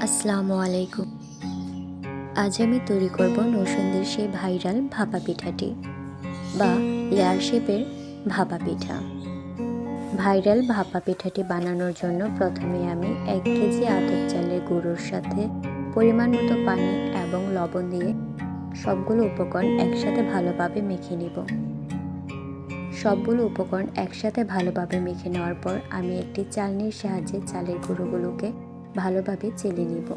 আসসালামু আলাইকুম। আজ আমি তৈরি করব নৌসন্দির সেই ভাইরাল ভাপা পিঠাটি বা লেয়ার শেপের ভাপা পিঠা। ভাইরাল ভাপা পিঠাটি বানানোর জন্য প্রথমে আমি এক কেজি আতপ চালের গুঁড়োর সাথে পরিমাণ মতো পানি এবং লবণ দিয়ে সবগুলো উপকরণ একসাথে ভালোভাবে মেখে নিব। সবগুলো উপকরণ একসাথে ভালোভাবে মেখে নেওয়ার পর আমি একটি চালনির সাহায্যে চালের গুঁড়োগুলোকে ভালোভাবে চেলে নিব।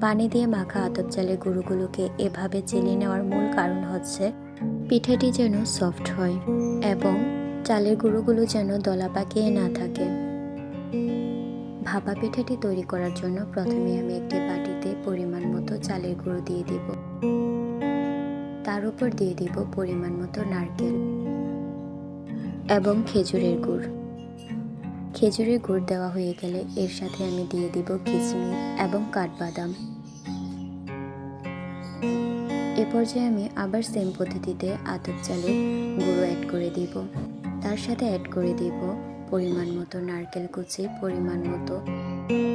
পানি দিয়ে মাখা আতপ চালের গুঁড়োগুলোকে এভাবে চেলে নেওয়ার মূল কারণ হচ্ছে পিঠাটি যেন সফট হয় এবং চালের গুঁড়োগুলো যেন দলা পাকিয়ে না থাকে। ভাপা পিঠাটি তৈরি করার জন্য প্রথমে আমি একটি বাটিতে পরিমাণ মতো চালের গুঁড়ো দিয়ে দিব। তার উপর দিয়ে দিব পরিমাণ মতো নারকেল। এবং খেজুরের গুড়। খেজুরের গুড় দেওয়া হয়ে গেলে এর সাথে আমি দিয়ে দিব কিশমিশ এবং কাঠবাদাম। এ পর্যায়ে আমি আবার সেম পদ্ধতিতে আতপ চালের গুঁড়ো অ্যাড করে দিব। তার সাথে অ্যাড করে দিব পরিমাণ মতো নারকেল কুচি, পরিমাণ মতো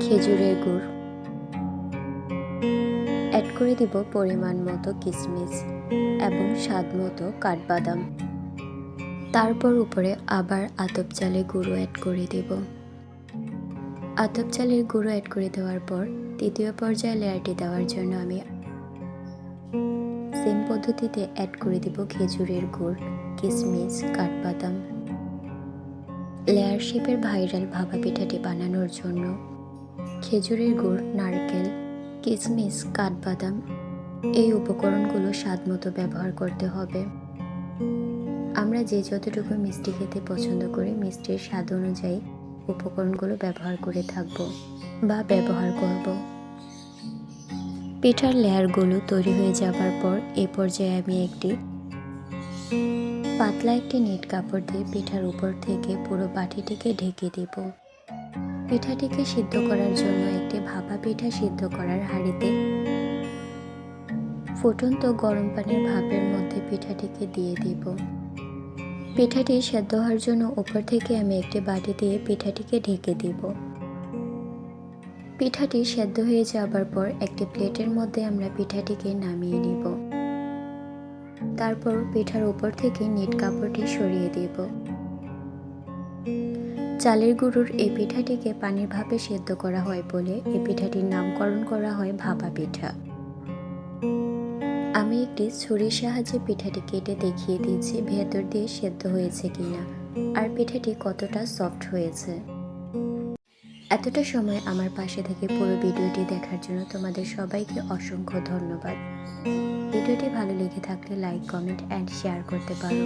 খেজুরের গুড়। অ্যাড করে দিব পরিমাণ মতো কিশমিশ এবং স্বাদ মতো কাঠবাদাম। তারপর উপরে আবার আতপ চালের গুঁড়ো অ্যাড করে দেব। আতপ চালের গুঁড়ো অ্যাড করে দেওয়ার পর তৃতীয় পর্যায়ে লেয়ারটি দেওয়ার জন্য আমি সেম পদ্ধতিতে অ্যাড করে দিব খেজুরের গুড় কিশমিশ কাঠবাদাম। লেয়ার শেপের ভাইরাল ভাপা পিঠাটি বানানোর জন্য খেজুরের গুড়, নারকেল কিশমিশ কাঠবাদাম এই উপকরণগুলো স্বাদ মতো ব্যবহার করতে হবে। আমরা যে যতটুকু মিষ্টি খেতে পছন্দ করি, মিষ্টির স্বাদ অনুযায়ী উপকরণগুলো ব্যবহার করে থাকব বা ব্যবহার করব। পিঠার লেয়ারগুলো তৈরি হয়ে যাবার পর এ পর্যায়ে আমি একটি পাতলা একটি নেট কাপড় দিয়ে পিঠার উপর থেকে পুরো বাটিটিকে ঢেকে দেব। পিঠাটিকে সিদ্ধ করার জন্য একটি ভাপা পিঠা সিদ্ধ করার হাঁড়িতে ফুটন্ত গরম পানির ভাপের মধ্যে পিঠাটিকে দিয়ে দিব। পিঠাটি সেদ্ধ হওয়ার জন্য উপর থেকে আমি একটি বাটি দিয়ে পিঠাটিকে ঢেকে দিব। পিঠাটি সেদ্ধ হয়ে যাবার পর একটি প্লেটের মধ্যে আমরা পিঠাটিকে নামিয়ে নিব। তারপর পিঠার উপর থেকে নেট কাপড়টি সরিয়ে দেব। চালের গুঁড়োর এই পিঠাটিকে পানির ভাপে সেদ্ধ করা হয় বলে এই পিঠাটির নামকরণ করা হয় ভাপা পিঠা। আমি একটি ছুরির সাহায্যে পিঠাটি কেটে দেখিয়ে দিয়েছি, ভেতর দিয়ে সেদ্ধ হয়েছে কিনা। আর পিঠাটি কতটা সফট হয়েছে। এতটা সময় আমার পাশে থেকে পুরো ভিডিওটি দেখার জন্য তোমাদের সবাইকে অসংখ্য ধন্যবাদ। ভিডিওটি ভালো লেগে থাকলে লাইক কমেন্ট অ্যান্ড শেয়ার করতে পারো।